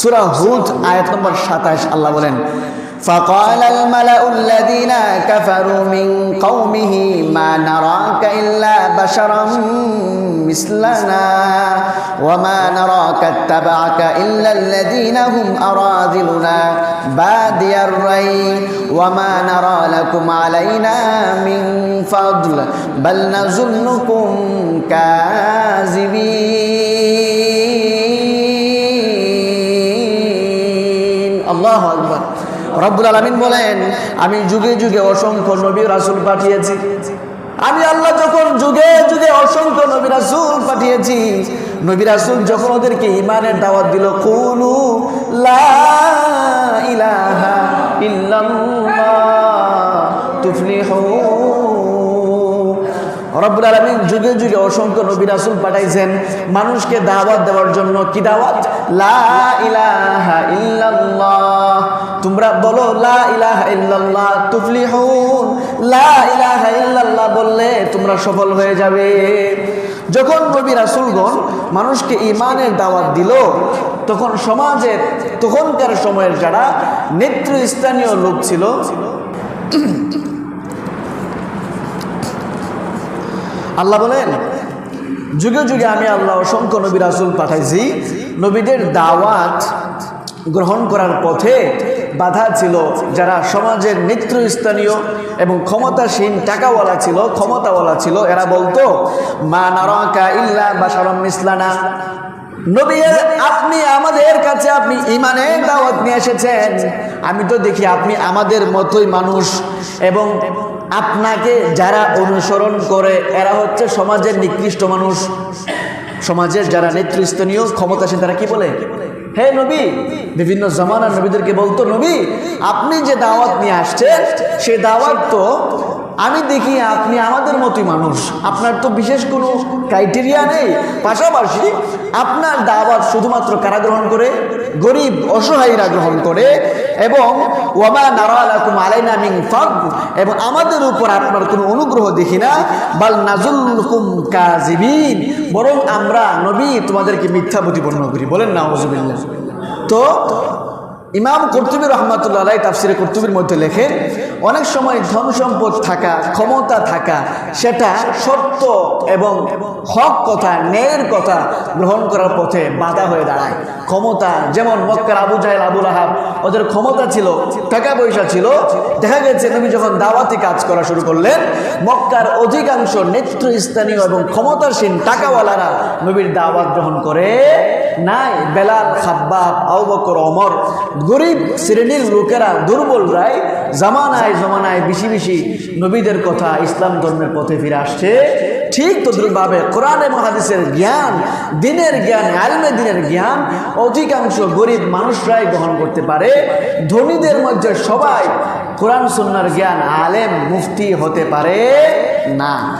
সুরা হুদ আয়াত নম্বর সাতাশ আল্লাহ বলেন فقال الملأ الذين كفروا من قومه ما نراك إلا بشرا مثلنا وما نراك اتبعك إلا الذين هم أراذلنا بادي الري وما نرى لكم علينا من فضل بل نظنكم كاذبين আল্লাহ আকবর। রব্বুল আলমিন বলেন, আমি যুগে যুগে অসংখ্য নবী রাসুল পাঠিয়েছি। আমি আল্লাহ যখন যুগে যুগে অসংখ্য নবী রাসুল পাঠিয়েছি, নবী রাসুল যখন ওদেরকে ইমানের দাওয়াত দিল, কুলু লা ইলাহা ইল্লাল্লাহ তুফলিহুন রব্বুল আলমিন যুগে যুগে অসংখ্য নবী রাসুল পাঠাইছেন। মানুষকে দাওয়াত দেওয়ার জন্য কি দাওয়াত? লা ইলাহা ইল্লাল্লাহ। তোমরা বলো, লা ইলাহা ইল্লাল্লাহ, তুফলিহুন। লা ইলাহা ইল্লাল্লাহ বললে তোমরা সফল হয়ে যাবে। যখন নবী রাসুলগণ মানুষকে ইমানের দাওয়াত দিল, তখন সমাজের, তখনকার সময়ের যারা নেতৃস্থানীয় লোক ছিল আল্লাহ বলেন, যুগে যুগে আমি আল্লাহ অসংখ্য নবী রাসুল পাঠাইছি। নবীদের দাওয়াত গ্রহণ করার পথে বাধা ছিল যারা সমাজের নেতৃস্থানীয় এবং ক্ষমতাসীন টাকাওয়ালা ছিল, ক্ষমতাওয়ালা ছিল। এরা বলতো, মা নারকা ইল্লা বাসারম ইসলানা নবী, আপনি আমাদের কাছে আপনি ইমানের দাওয়াত নিয়ে এসেছেন। আমি তো দেখি আপনি আমাদের মতোই মানুষ এবং আপনাকে যারা অনুসরণ করে, এরা হচ্ছে সমাজের নিকৃষ্ট মানুষ। সমাজের যারা নেতৃস্থানীয়, ক্ষমতাসীন, তারা কি বলে? হে নবী, বিভিন্ন জমানার নবীদেরকে বলতো, নবী, আপনি যে দাওয়াত নিয়ে আসছেন, সে দাওয়াত তো আমি দেখি আপনি আমাদের মতোই মানুষ। আপনার তো বিশেষ কোনো ক্রাইটেরিয়া নেই। পাশাপাশি আপনার দাওয়াত শুধুমাত্র কারা গ্রহণ করে? গরিব, অসহায়ীরা গ্রহণ করে। এবং ওয়ামা নারালাকুম আলাইনা মিন ফাদ এবং আমাদের উপর আপনার কোনো অনুগ্রহ দেখি না। বাল নাজুল্লুকুম কাজিবিন বরং আমরা নবী তোমাদেরকে মিথ্যা প্রতিপন্ন করি। বলেন না হজবিল্লা তো ইমাম কর্তুবী রহমাতুল্লাহ তাফসিরে কর্তুবীর মধ্যে লেখেন অনেক সময় ধন সম্পদ থাকা, ক্ষমতা থাকা, সেটা সত্য এবং হক কথা, ন্যায়ের কথা গ্রহণ করার পথে বাধা হয়ে দাঁড়ায়। ক্ষমতা, যেমন মক্কার আবু জাহেল আবুল আহাব ওদের ক্ষমতা ছিল, টাকা পয়সা ছিল। দেখা গেছে নবী যখন দাওয়াতি কাজ করা শুরু করলেন, মক্কার অধিকাংশ নেতৃস্থানীয় এবং ক্ষমতাসীন টাকাওয়ালারা নবীর দাওয়াত গ্রহণ করে নাই। বেলাল, খাব্বাব আউ বকর অমর গরিব শ্রেণির লোকেরা দুর্বল রায় জামানায়, জমানায় বেশি বেশি নবীদের কথা, ইসলাম ধর্মের পথে ফিরে আসছে। ঠিক তদ্রুপভাবে কোরআনে মহাদেশের জ্ঞান, দিনের জ্ঞান, আলমে দিনের জ্ঞান অধিকাংশ গরিব মানুষরাই গ্রহণ করতে পারে। ধনীদের মধ্যে সবাই কোরআন সন্ন্যার জ্ঞান আলেম, মুফতি হতে পারে না।